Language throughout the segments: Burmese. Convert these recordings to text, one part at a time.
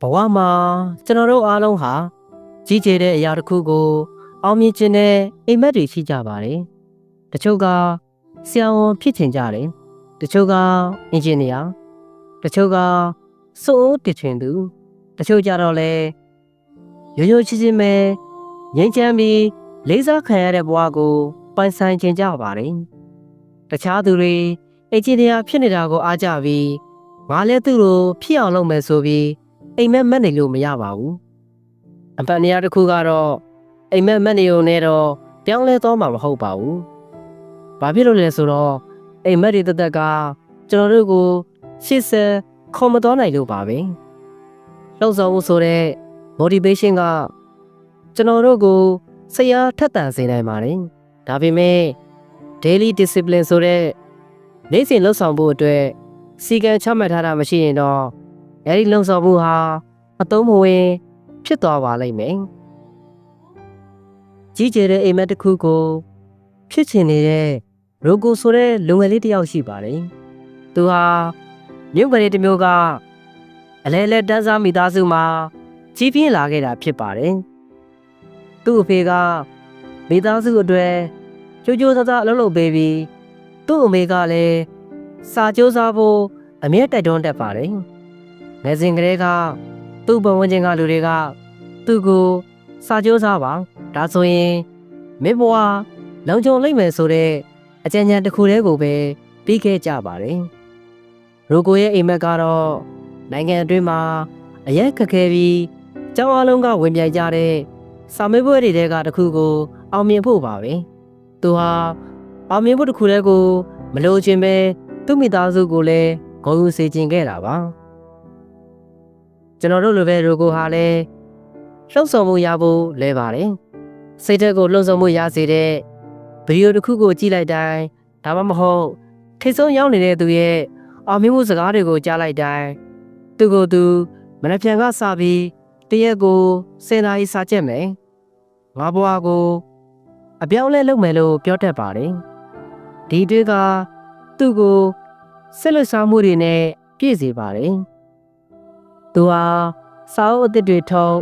ဘဝမှာကျွန်တော်တို့အားလုံးဟာကြီးကျယ်တဲ့အရာတစ်ခုကို အောင်မြင်ခြင်းနဲ့အိမ်မက်တွေရှိကြပါတယ်။တချို့ကဆရာဝန်ဖြစ်ချင်ကြတယ်။တချို့ကအင်ဂျင်နီယာတချို့ကစိုးတည်ချင်သူတချို့ကြတော့လဲရိုးရိုးချစ်ချင်းပဲငြိမ်းချမ်းပြီးလေးစားခံရတဲ့ဘဝကိုပိုင်ဆိုင်ခြင်းကြပါတယ်။တခြားသူတွေအင်ဂျင်နီယာဖြစ်နေတာကိုအားကြပြီးငါလည်းသူ့လိုဖြစ်အောင်လုပ်မယ်ဆိုပြီး အိမ်မက်မက်နေလို့မရပါဘူး။အပတ်နေရာတစ်ခုကတော့အိမ်မက်မက်နေုံနဲ့တော့ပြောင်းလဲသွားမှာမဟုတ်ပါဘူး။ဘာဖြစ်လို့လဲဆိုတော့အိမ်မက်တွေတက်တက်ကကျွန်တော်တို့ကိုရှေ့ဆက်ခေါ်မတော်နိုင်လို့ပါပဲ။လှုပ်ဆောင်မှုဆိုတဲ့ motivation ကကျွန်တော်တို့ကိုဆရာထက်သန်စေနိုင်ပါတယ်။ဒါပေမဲ့ daily discipline ဆိုတဲ့နေ့စဉ်လှုပ်ဆောင်မှုအတွက်စီကံချမှတ်ထားတာမရှိရင်တော့ အဲဒီလှုပ်ဆောင်မှုဟာအသုံးမဝင် ဖြစ်သွားပါလိမ့်မယ်။ကြီးကျယ်တဲ့အိမ်မက်တစ်ခုကိုဖြစ်ချင်နေတဲ့ရိုကိုဆိုတဲ့လူငယ်လေးတစ်ယောက်ရှိပါတယ်။သူဟာမြို့ကလေးတစ်မျိုးကအလဲလဲတန်းစားမိသားစုမှာကြီးပြင်းလာခဲ့တာဖြစ်ပါတယ်။သူ့အဖေကမိသားစုအတွက်ကြိုးကြိုးစားစားအလုပ်လုပ်ပေးပြီးသူ့အမေကလည်းစာကြိုးစားဖို့အမြဲတိုက်တွန်းတတ်ပါတယ်။ ငယ်စဉ်ကလေးကသူ့ဘဝချင်းကလူတွေကသူ့ကိုစာကြိုးစားပါဒါဆိုရင်မင်းဘဝလုံခြုံလိမ့်မယ်ဆိုတဲ့အကြံဉာဏ်တစ်ခုတည်းကိုပဲပြီးခဲ့ကြပါတယ်။ရိုကိုရဲ့အိမ်မက်ကတော့နိုင်ငံအတွင်းမှာအရက်ခက်ခဲပြီးကျောင်းအလုံးကဝင်ပြိုင်ကြတဲ့စာမေးပွဲတွေတဲကတစ်ခုကိုအောင်မြင်ဖို့ပါပဲ။သူဟာအောင်မြင်ဖို့တစ်ခုတည်းကိုမလို့ခြင်းပဲသူ့မိသားစုကိုလည်းဂုဏ်ယူစေခြင်းခဲ့တာပါ ကျွန်တော်တို့လိုပဲရိုကိုဟာလည်းလှုပ်ဆောင်မှုရဖို့လဲပါတယ်စိတ်ဓာတ်ကိုလှုပ်ဆောင်မှုရစေတဲ့ဗီဒီယိုတစ်ခုကိုကြည့်လိုက်တိုင်းဒါမှမဟုတ်ထိတ်ဆုံးရောက်နေတဲ့သူရဲ့အောင်မြင်မှုစကားတွေကိုကြားလိုက်တိုင်းသူကိုယ်သူမနှပြန်ကစပြီးတရက်ကိုစင်နာရီစာချက်မယ်ငါဘွားကိုအပြောင်းလဲလုပ်မယ်လို့ပြောတတ်ပါတယ်ဒီတွေ့ကသူ့ကိုဆက်လက်စားမှုတွေနဲ့ပြည့်စေပါတယ်။ သူဟာစာအုပ်အသစ်တွေထုတ်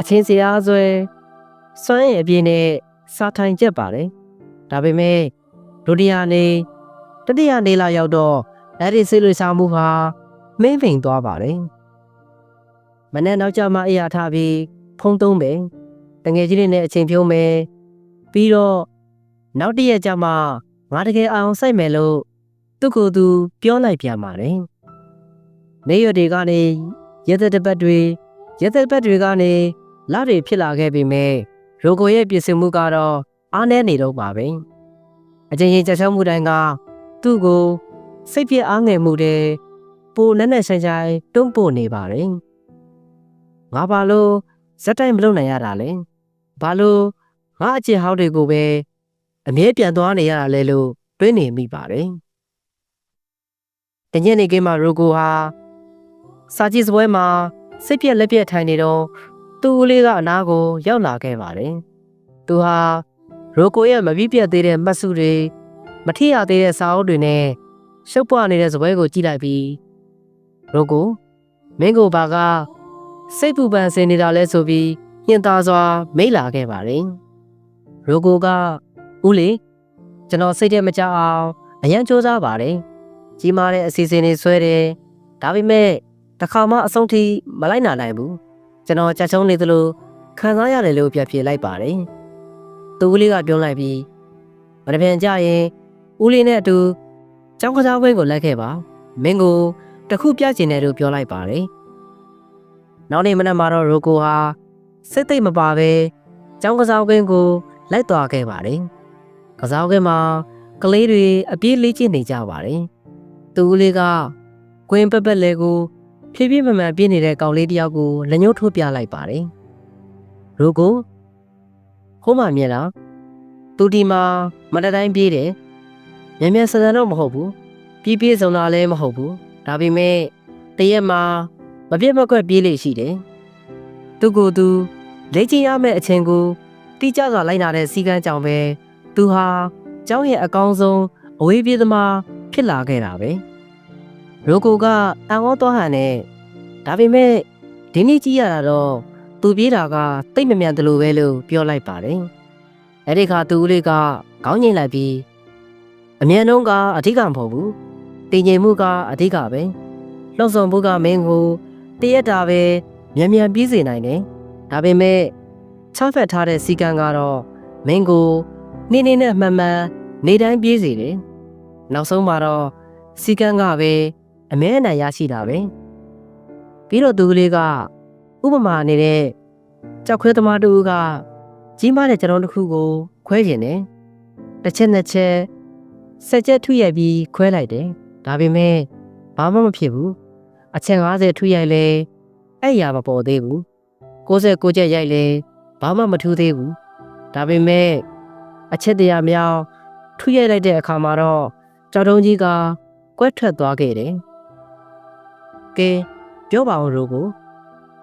အချင်းစရာဆွဲစွမ်းရည်အပြည့်နဲ့စာထိုင်ချက်ပါတယ်။ဒါပေမဲ့ဒုတိယနေ့တတိယနေ့လောက်ရောက်တော့အဲ့ဒီဆက်လက်စားမှုဟာမင်းဖိန်သွားပါတယ်။မနေ့နောက်ကျမှအေးရထားပြီးဖုံးသုံးမယ်။တငယ်ချင်းတွေနဲ့အချိန်ဖြုံးမယ်။ပြီးတော့နောက်တစ်ရက်ကျမှငါတကယ်အောင်စိုက်မယ်လို့သူ့ကိုယ်သူပြောလိုက်ပြန်ပါတယ်။နေရတွေကနေ ရသက်တပတ်တွေရသက်ပတ်တွေကနေလတွေဖြစ်လာခဲ့ပေမဲ့ရိုကိုရဲ့ပြင်ဆင်မှုကတော့အားနည်းနေတော့ပါပဲ။အချင်းချင်းချက်ချောမှုတိုင်းကသူ့ကိုစိတ်ပြည့်အားငယ်မှုတဲ့ပိုနဲ့နဲ့ဆိုင်ဆိုင်တွန်းပို့နေပါတယ်။ငါဘာလို့ဇက်တိုင်းမလုပ်နိုင်ရတာလဲ။ဘာလို့ငါအချစ်ဟောင်းတွေကိုပဲအမြဲပြန်သွားနေရတာလဲလို့တွေးနေမိပါတယ်။တညနေခင်းမှာရိုကိုဟာ စာကြည့်စပွဲမှာစိတ်ပြက်လက်ပြက်ထိုင်နေတော့သူ့ဦးလေးကအနားကိုရောက်လာခဲ့ပါတယ်။သူဟာရိုကိုရဲ့မပြည့်ပြတ်သေးတဲ့မှတ်စုတွေမထီရသေးတဲ့စာအုပ်တွေနဲ့ရှုပ်ပွားနေတဲ့စပွဲကိုကြည့်လိုက်ပြီးရိုကိုမင်းကိုဘာကစိတ်ပူပန်စင်နေတာလဲဆိုပြီးညှင်သာစွာ မိတ်လာခဲ့ပါတယ်။ရိုကိုကဦးလေးကျွန်တော်စိတ်ထဲမကြအောင်အရန်စူးစမ်းပါတယ်။ကြီးမားတဲ့အစီအစဉ်တွေဆွဲတယ်ဒါပေမဲ့ တစ်ခါမှအဆုံးထိမလိုက်နာနိုင်ဘူးကျွန်တော်ချက်ချုံနေသလိုခံစားရတယ်လို့ပြပြလိုက်ပါတယ်သူဦးလေးကပြောလိုက်ပြီးမတပြန်ကြရင်ဦးလေးနဲ့အတူကျောင်းကစားပွဲကိုလိုက်ခဲ့ပါမင်းကိုတခုပြချင်တယ်လို့ပြောလိုက်ပါတယ်နောက်နေ့မနက်မှာတော့ရိုကိုဟာစိတ်သိမ့်မပါပဲကျောင်းကစားကွင်းကိုလိုက်သွားခဲ့ပါတယ်ကစားကွင်းမှာကလေးတွေအပြေးလေးကျင့်နေကြပါတယ်သူဦးလေးကကွင်းပက်ပက်လဲကို ဖြည်းဖြည်းမှန်မှန်ပြင်းနေတဲ့ကောင်လေးတယောက်ကိုလက်ညှိုးထိုးပြလိုက်ပါတယ်။ရိုကိုဟိုးမှမြင်လားသူဒီမှာမတတိုင်းပြေးတယ်။မြန်မြန်ဆန်ဆန်တော့မဟုတ်ဘူး။ပြေးပြေးစုံတာလည်းမဟုတ်ဘူး။ဒါပေမဲ့တရက်မှာမပြတ်မကွက်ပြေးလေရှိတယ်။သူကိုယ်သူလေ့ကျင့်ရမယ့်အချိန်ကိုတိကျစွာလိုက်နာတဲ့စီကန်းကြောင့်ပဲသူဟာကျောင်းရဲ့အကောင်းဆုံးအဝေးပြေးသမားဖြစ်လာခဲ့တာပဲ ရိုကိုကအံ့ဩသွားဟန်နဲ့ဒါပေမဲ့ဒီဒီနေ့ကြည့်ရတာတော့သူပြေးတာကတိတ်မမြန်တယ်လို့ပဲလို့ပြောလိုက်ပါတယ်အဲ့ဒီခါသူဦးလေးကခေါင်းငိမ့်လိုက်ပြီးအမြန်နှုံးကအဓိကမဟုတ်ဘူးတင်ငိမ်မှုကအဓိကပဲလှုပ်ဆောင်မှုကမင်းကိုတရက်တာပဲမြန်မြန်ပြီးစေနိုင်တယ်ဒါပေမဲ့ချဖက်ထားတဲ့စီကံကတော့မင်းကိုနေနေနဲ့မှန်မှန်နေတိုင်းပြေးစေတယ်နောက်ဆုံးမှာတော့စီကံကပဲ အမဲအနိုင်ရရှိတာပဲပြီးတော့သူကလေးကဥပမာနေတဲ့ကြောက်ခွဲသမားတူကကြီးမားတဲ့ကျွန်တော်တစ်ခုကို ခွဲကျင်တယ်တစ်ချက်နှစ်ချက်ဆက်ချက်ထုရိုက်ပြီးခွဲလိုက်တယ်ဒါပေမဲ့ဘာမှမဖြစ်ဘူးအချက်50ထုရိုက်လဲအဲ့ရမပေါ်သေးဘူး69ချက်ရိုက်လဲဘာမှမထူးသေးဘူးဒါပေမဲ့အချက်တရာမြောက်ထုရိုက်လိုက်တဲ့အခါမှာတော့ကြောက်တုံးကြီးကကွက်ထွက်သွားခဲ့တယ် ကဲပြောပါဦးရိုးကို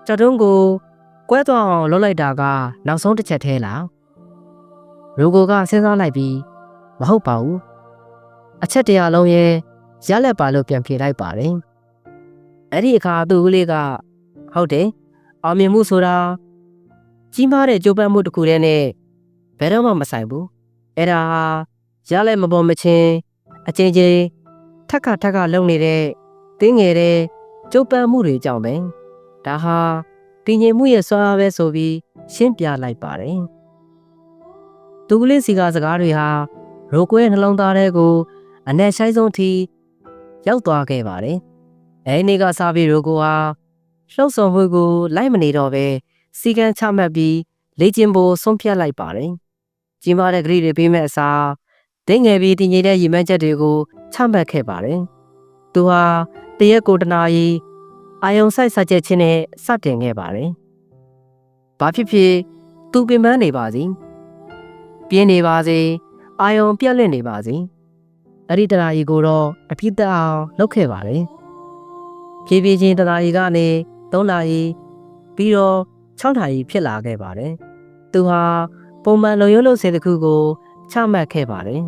ကြောက်တုံးကိုကွဲသွားအောင်လုပ်လိုက်တာကနောက်ဆုံးတစ်ချက်သေးလားရိုးကိုကစဉ်းစားလိုက်ပြီးမဟုတ်ပါဘူးအချက်တရာလုံးရဲ့ရလက်ပါလို့ပြန်ဖြေလိုက်ပါတယ်အဲ့ဒီအခါသူ့ကလေးကဟုတ်တယ်အောင်မြင်မှုဆိုတာကြီးမားတဲ့ကြိုးပမ်းမှုတစ်ခုတည်းနဲ့ဘယ်တော့မှမဆိုင်ဘူးအဲ့ဒါဟာရလက်မပေါ်မချင်းအချင်းချင်းထက်ခါထက်ခါလုံနေတဲ့တင်းငယ်တဲ့ ကြိုးပမ်းမှုတွေကြောင့်ပဲဒါဟာတည်ငြိမ်မှုရဲ့စွမ်းအားပဲဆိုပြီးရှင်းပြလိုက်ပါတယ်။သူကလေးစီကစကားတွေဟာရိုကွဲနှလုံးသားထဲကိုအ내ဆိုင်ဆုံးထိရောက်သွားခဲ့ပါတယ်။အဲဒီနေ့ကစပြီးရိုကိုဟာလှုပ်ဆောင်မှုကိုလိုက်မနေတော့ပဲစီကံချမှတ်ပြီးလေ့ကျင့်ဖို့ဆုံးဖြတ်လိုက်ပါတယ်။ကြီးမားတဲ့ဂရိတွေပေးမဲ့အစားဒိငယ်ပြီးတည်ငြိမ်တဲ့ရည်မှန်းချက်တွေကိုချမှတ်ခဲ့ပါတယ်။သူဟာ တရက်ကိုတနာရီအာယုံဆိုင်စကြက်ချင်းနဲ့စတင်ခဲ့ပါတယ်။ဘာဖြစ်ဖြစ်သူပင်ပန်းနေပါစေ။ပြင်းနေပါစေ။အာယုံပြက်လက်နေပါစေ။အဲ့ဒီတနာရီကိုတော့အပြစ်တက်အောင်လုပ်ခဲ့ပါတယ်။ဖြည်းဖြည်းချင်းတနာရီကနေ3နာရီပြီးတော့6နာရီဖြစ်လာခဲ့ပါတယ်။သူဟာပုံမှန်လုံရုံးလို့စေတခုကိုချမှတ်ခဲ့ပါတယ်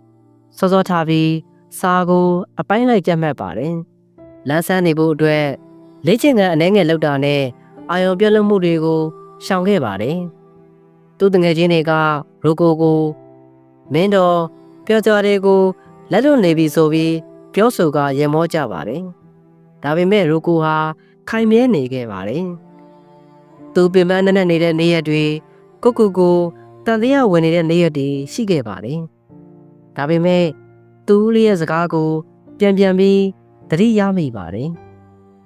။စောစောထားပြီးစာကိုအပိုင်းလိုက်ကြက်မှတ်ပါတယ်။ လမ်းဆန်းနေဖို့အတွက်လေ့ကျင့်ခန်းအနှဲငယ်လောက်တာနဲ့အာယုံပြတ်လွတ်မှုတွေကိုရှောင်ခဲ့ပါတယ်။သူတငယ်ချင်းတွေကရိုကိုကိုမင်းတော်ပြောကြတွေကိုလက်လွတ်နေပြီဆိုပြီးပြောဆိုကရေမောကြပါတယ်။ဒါပေမဲ့ရိုကိုဟာခိုင်မြဲနေခဲ့ပါတယ်။သူပင်ပန်းနဲ့နေတဲ့နေရက်တွေကိုကူကိုတန်တရားဝင်နေတဲ့နေရက်တွေရှိခဲ့ပါတယ်။ဒါပေမဲ့သူ့လေးရဲ့စကားကို ပြန်ပြန်ပြီး သတိရမိပါတယ်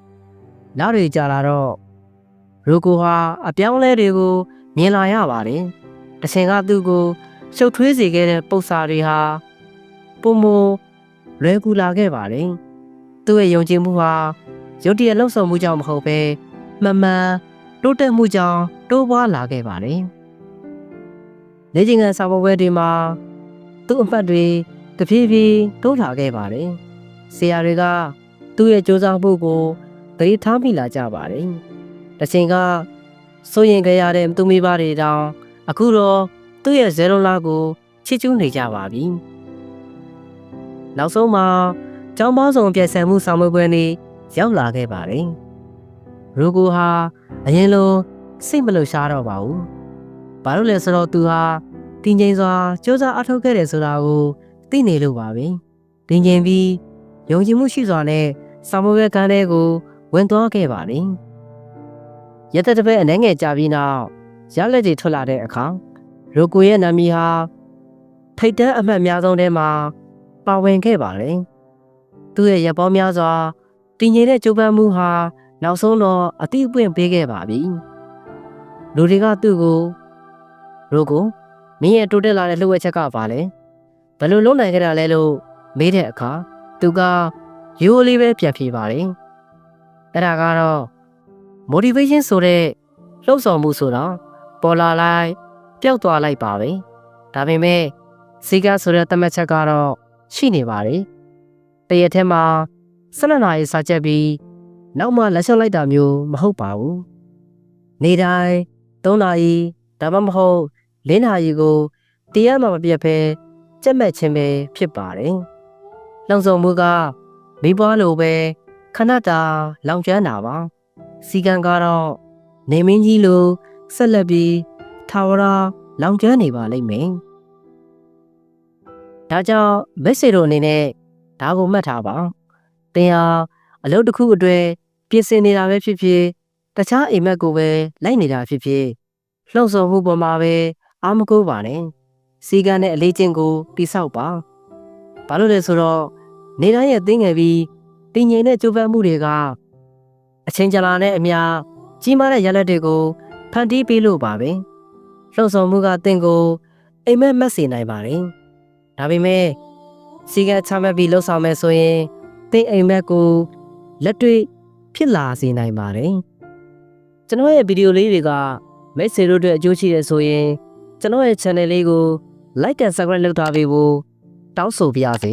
။နောက်တွေကြာလာတော့ရိုကိုဟာအပြောင်းလဲတွေကိုမြင်လာရပါတယ်။တဆင်ကသူ့ကိုရှုပ်ထွေးစေခဲ့တဲ့ပု္ပ္ပာတွေဟာပုံမလွဲကူလာခဲ့ပါတယ်။သူ့ရဲ့ယုံကြည်မှုဟာရုတ်တရက်လှုပ်ဆောင်မှုကြောင့်မဟုတ်ပဲမမှန်တိုးတက်မှုကြောင့်တိုးပွားလာခဲ့ပါတယ်။လေ့ကျင့်ခန်းစာပေါ်ပွဲတွေမှာသူ့အမှတ်တွေတဖြည်းဖြည်းတိုးလာခဲ့ပါတယ်။ ဆရာတွေကသူ့ရဲ့စူးစမ်းမှုကိုသတိထားမိလာကြပါတယ်။တချိန်ကစိုးရင်ကြရတဲ့သူမိဘတွေတောင်အခုတော့သူ့ရဲ့ဇဲလုံးလားကိုချစ်ကျူးနေကြပါပြီ။နောက်ဆုံးမှာကျောင်းပေါင်းဆောင်ပြည့်စံမှုဆောင်မွေးပွဲနေ့ရောက်လာခဲ့ပါတယ်။ရူကူဟာအရင်လိုစိတ်မလှရှားတော့ပါဘူး။ဘာလို့လဲဆိုတော့သူဟာတင်းငိမ်စွာစူးစမ်းအထောက်ခဲ့တယ်ဆိုတာကိုသိနေလို့ပါပဲ။တင်းငိမ်ပြီး ယုံကြည်မှုရှိစွာနဲ့ဆောင်မွေးပွဲကန်းတဲ့ကိုဝင်သွားခဲ့ပါတယ်။ရက်သက်တစ်ပတ်အနှဲငယ်ကြာပြီးနောက်ရလက်တွေထွက်လာတဲ့အခါရိုကိုရဲ့နာမည်ဟာထိတ်တန်းအမှတ်များဆုံးထဲမှာပါဝင်ခဲ့ပါတယ်။သူ့ရဲ့ရပောင်းများစွာတည်ငြိမ်တဲ့ကြိုးပမ်းမှုဟာနောက်ဆုံးတော့အတိအပွင့်ပေးခဲ့ပါပြီ။လူတွေကသူ့ကိုရိုကိုမင်းရဲ့တိုးတက်လာတဲ့လှုပ်ဝက်ချက်ကပါလဲ။ဘယ်လိုလုပ်နိုင်ခဲ့တာလဲလို့မေးတဲ့အခါ သူကရိုးလေးပဲပြန်ဖြေပါတယ်။အဲ့ဒါကတော့ motivation ဆိုတဲ့လှုပ်ဆောင်မှုဆိုတာပေါ်လာလိုက်ပျောက်သွားလိုက်ပါပဲဒါပေမဲ့စီကဆိုတဲ့တမတ်ချက်ကတော့ရှိနေပါတယ်တရက်ထဲမှာ12နာရီစာချက်ပြီးနောက်မှလက်လျှော့လိုက်တာမျိုးမဟုတ်ပါဘူးနေတိုင်း3နာရီဒါမှမဟုတ်4နာရီကိုတရားမှမပြတ်ဘဲကြက်မဲ့ခြင်းပဲဖြစ်ပါတယ် လုံဆောင်မှုကမိဘလိုပဲခဏတာလောင်ကျွမ်းတာပါစီကံကတော့နေမင်းကြီးလိုဆက်လက်ပြီးထာဝရလောင်ကျွမ်းနေပါလိမ့်မယ်။ဒါကြောင့်မက်ဆေတို့အနေနဲ့ဒါကိုမှတ်ထားပါ။သင်ဟာအလုပ်တစ်ခုအတွက်ပြင်ဆင်နေတာပဲဖြစ်ဖြစ်တခြားအိမ်မက်ကိုပဲလိုက်နေတာဖြစ်ဖြစ်လှုပ်ဆောင်မှုပေါ်မှာပဲအာမကိုးပါနဲ့။စီကံနဲ့အလေးချင်းကိုတိဆောက်ပါ။ဘာလို့လဲဆိုတော့ နေတိုင်းရဲ့သင်ငယ်ပြီးတင်ငိမ်တဲ့ကြိုးပမ်းမှုတွေကအချိန်ကြာလာတဲ့အမျှကြီးမားတဲ့ရလဒ်တွေကိုဖန်တီးပေးလို့ပါပဲလှုပ်ဆောင်မှုကတင့်ကိုအိမ်မက်မက်စေနိုင်ပါတယ်ဒါပေမဲ့စီကံချမှတ်ပြီးလှုပ်ဆောင်မယ်ဆိုရင်တင့်အိမ်မက်ကိုလက်တွေ့ဖြစ်လာစေနိုင်ပါတယ်ကျွန်တော်ရဲ့ဗီဒီယိုလေးတွေကမိတ်ဆွေတို့အတွက်အကျိုးရှိတယ်ဆိုရင်ကျွန်တော်ရဲ့ channel လေးကို like and subscribe လုပ်ထားပေးဖို့တောင်းဆိုပါရစေ